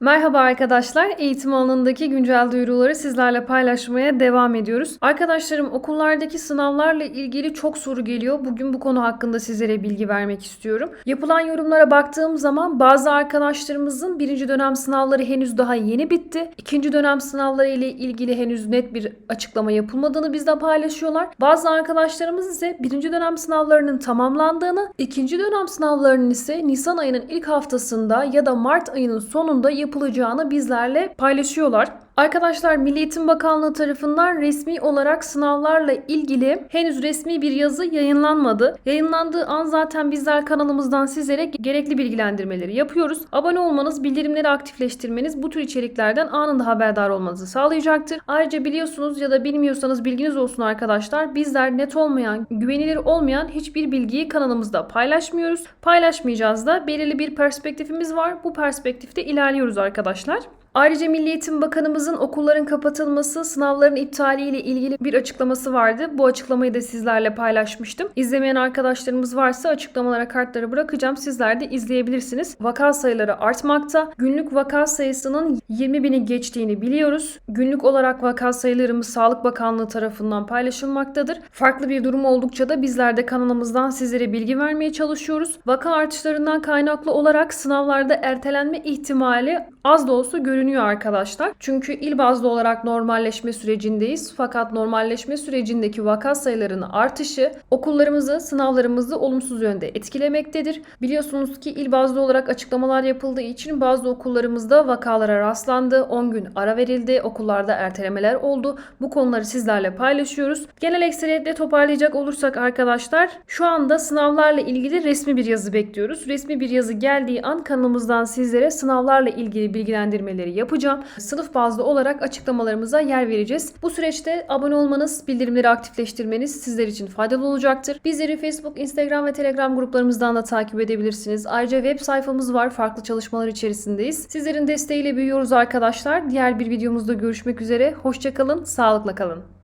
Merhaba arkadaşlar. Eğitim alanındaki güncel duyuruları sizlerle paylaşmaya devam ediyoruz. Arkadaşlarım okullardaki sınavlarla ilgili çok soru geliyor. Bugün bu konu hakkında sizlere bilgi vermek istiyorum. Yapılan yorumlara baktığım zaman bazı arkadaşlarımızın birinci dönem sınavları henüz daha yeni bitti. İkinci dönem sınavları ile ilgili henüz net bir açıklama yapılmadığını bizle paylaşıyorlar. Bazı arkadaşlarımız ise birinci dönem sınavlarının tamamlandığını, ikinci dönem sınavlarının ise Nisan ayının ilk haftasında ya da Mart ayının sonunda yapılacağını bizlerle paylaşıyorlar. Arkadaşlar Milli Eğitim Bakanlığı tarafından resmi olarak sınavlarla ilgili henüz resmi bir yazı yayınlanmadı. Yayınlandığı an zaten bizler kanalımızdan sizlere gerekli bilgilendirmeleri yapıyoruz. Abone olmanız, bildirimleri aktifleştirmeniz bu tür içeriklerden anında haberdar olmanızı sağlayacaktır. Ayrıca biliyorsunuz ya da bilmiyorsanız bilginiz olsun arkadaşlar. Bizler net olmayan, güvenilir olmayan hiçbir bilgiyi kanalımızda paylaşmıyoruz. Paylaşmayacağız da belirli bir perspektifimiz var. Bu perspektifte ilerliyoruz arkadaşlar. Ayrıca Milli Eğitim Bakanımızın okulların kapatılması, sınavların iptali ile ilgili bir açıklaması vardı. Bu açıklamayı da sizlerle paylaşmıştım. İzlemeyen arkadaşlarımız varsa açıklamalara kartları bırakacağım. Sizler de izleyebilirsiniz. Vaka sayıları artmakta. Günlük vaka sayısının 20 bini geçtiğini biliyoruz. Günlük olarak vaka sayılarımız Sağlık Bakanlığı tarafından paylaşılmaktadır. Farklı bir durum oldukça da bizler de kanalımızdan sizlere bilgi vermeye çalışıyoruz. Vaka artışlarından kaynaklı olarak sınavlarda ertelenme ihtimali az da olsa görünüyor arkadaşlar. Çünkü il bazlı olarak normalleşme sürecindeyiz. Fakat normalleşme sürecindeki vaka sayılarının artışı okullarımızı, sınavlarımızı olumsuz yönde etkilemektedir. Biliyorsunuz ki il bazlı olarak açıklamalar yapıldığı için bazı okullarımızda vakalara rastlandı. 10 gün ara verildi. Okullarda ertelemeler oldu. Bu konuları sizlerle paylaşıyoruz. Genel ekseriyetle toparlayacak olursak arkadaşlar şu anda sınavlarla ilgili resmi bir yazı bekliyoruz. Resmi bir yazı geldiği an kanalımızdan sizlere sınavlarla ilgili bilgilendirmeleri yapacağım. Sınıf bazlı olarak açıklamalarımıza yer vereceğiz. Bu süreçte abone olmanız, bildirimleri aktifleştirmeniz sizler için faydalı olacaktır. Bizleri Facebook, Instagram ve Telegram gruplarımızdan da takip edebilirsiniz. Ayrıca web sayfamız var. Farklı çalışmalar içerisindeyiz. Sizlerin desteğiyle büyüyoruz arkadaşlar. Diğer bir videomuzda görüşmek üzere. Hoşçakalın, sağlıkla kalın.